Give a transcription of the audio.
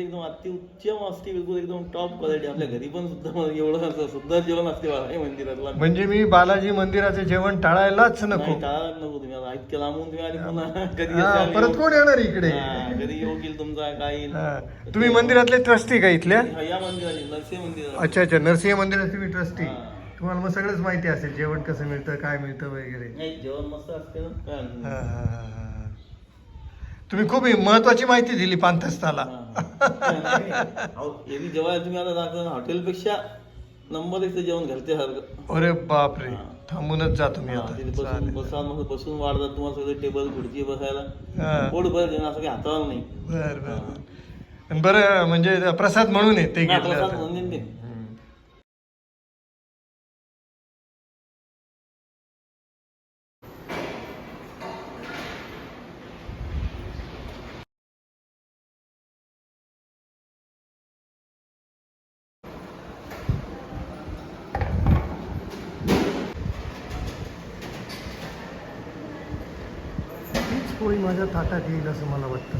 एकदम अतिउच्चम असते बिलकुल एकदम टॉप क्वालिटी आपल्या घरी पण सुद्धा मला एवढं असं सुद्धा जेवण असते हे मंदिरातला. म्हणजे मी बालाजी मंदिराचं जेवण टाळायलाच नको. नाही टाळायला नको तुम्ही आता. इतक्या लांबून तुम्ही आली पुन्हा कधी हा, परत. कोण येणार इकडे? हा, कधी योग येईल तुमचा काय येईल हा. तुम्ही मंदिरातले ट्रस्टी का इथल्या? हा, या मंदिराची नरसिंह मंदिर अच्छा अच्छा. नरसिंह मंदिरात तुम्ही ट्रस्टी हा. तुम्हाला मग सगळंच माहिती असेल जेवण कसं मिळतं काय मिळतं वगैरे. नाही जेवण मस्त असते ना. काय हा, हा, हा, हा. तुम्ही खूप महत्वाची माहिती दिली पांथस्थाला एरवी जेव्हा तुम्ही आता दाखवा हॉटेलपेक्षा नंबर एक जेवण घालते सारखं अरे बापरे. थांबूनच जा तुम्ही आता तिथे बसून चालेल. बसा मग बसून वाढतात तुम्हाला सगळे टेबल खुर्ची बसायला. पोट भर जेवण असं काही हातावर नाही बर बर बर. आणि बरं म्हणजे प्रसाद म्हणून आहे ते घेतलं जातं. पोळी माझ्या ताटात येईल असं मला वाटतं.